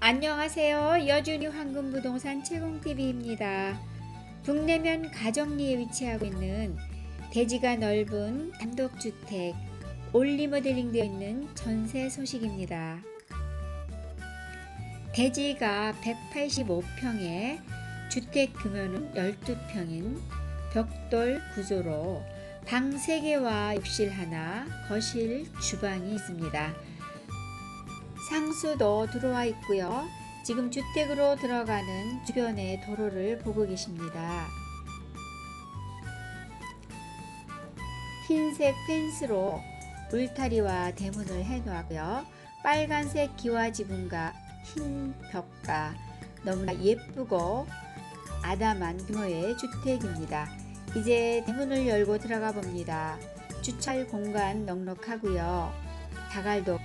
안녕하세요. 여준이 황금부동산 채공TV입니다. 북내면 가정리에 위치하고 있는 대지가 넓은 단독주택 올리모델링 되어 있는 전세 소식입니다. 대지가 185평에 주택 규모는 12평인 벽돌 구조로 방 3개와 욕실 하나, 거실, 주방이 있습니다. 상수도 들어와 있고요. 지금 주택으로 들어가는 주변의 도로를 보고 계십니다. 흰색 펜스로 울타리와 대문을 해놓았고요. 빨간색 기와 지붕과 흰 벽과 너무나 예쁘고 아담한 규모의 주택입니다. 이제 대문을 열고 들어가 봅니다. 주차할 공간 넉넉하고요. 자갈도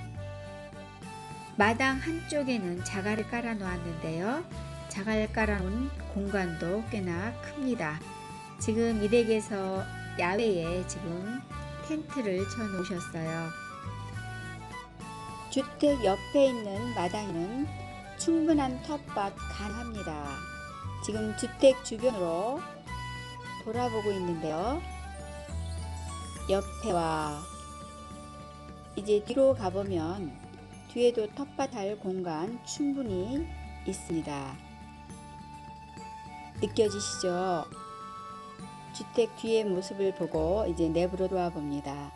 마당 한쪽에는 자갈을 깔아 놓았는데요. 자갈 깔아 놓은 공간도 꽤나 큽니다. 지금 이 댁에서 야외에 지금 텐트를 쳐 놓으셨어요. 주택 옆에 있는 마당에는 충분한 텃밭 가능합니다. 지금 주택 주변으로 돌아보고 있는데요. 옆에와 이제 뒤로 가보면 뒤에도 텃밭 할 공간 충분히 있습니다. 느껴지시죠? 주택 뒤의 모습을 보고 이제 내부로 들어와 봅니다.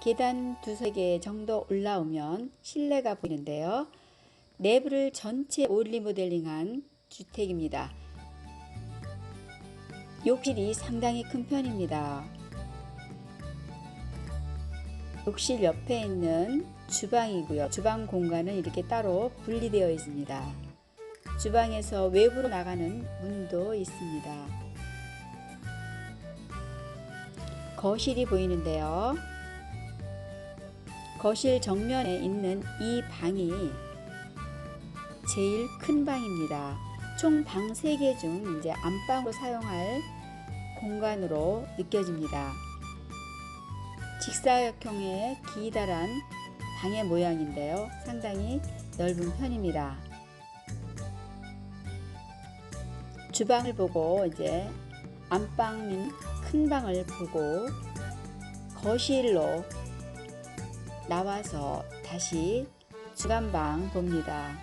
계단 두세 개 정도 올라오면 실내가 보이는데요. 내부를 전체 올리 모델링한 주택입니다. 욕실이 상당히 큰 편입니다. 욕실 옆에 있는 주방이고요. 주방 공간은 이렇게 따로 분리되어 있습니다. 주방에서 외부로 나가는 문도 있습니다. 거실이 보이는데요. 거실 정면에 있는 이 방이 제일 큰 방입니다. 총 방 3개 중 이제 안방으로 사용할 공간으로 느껴집니다. 직사각형의 기다란 방의 모양인데요. 상당히 넓은 편입니다. 주방을 보고 이제 안방인 큰 방을 보고 거실로 나와서 다시 주간방 봅니다.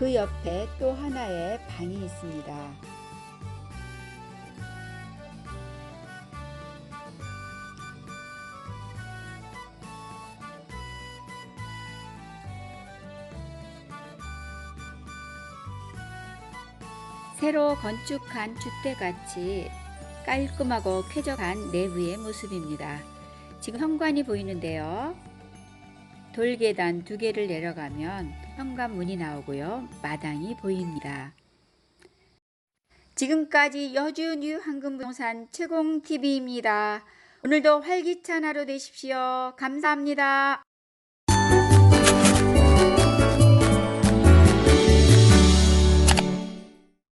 그 옆에 또 하나의 방이 있습니다. 새로 건축한 주택같이 깔끔하고 쾌적한 내부의 모습입니다. 지금 현관이 보이는데요. 돌계단 두 개를 내려가면 현관문이 나오고요. 마당이 보입니다. 지금까지 여주뉴 황금부동산 최공TV입니다. 오늘도 활기찬 하루 되십시오. 감사합니다.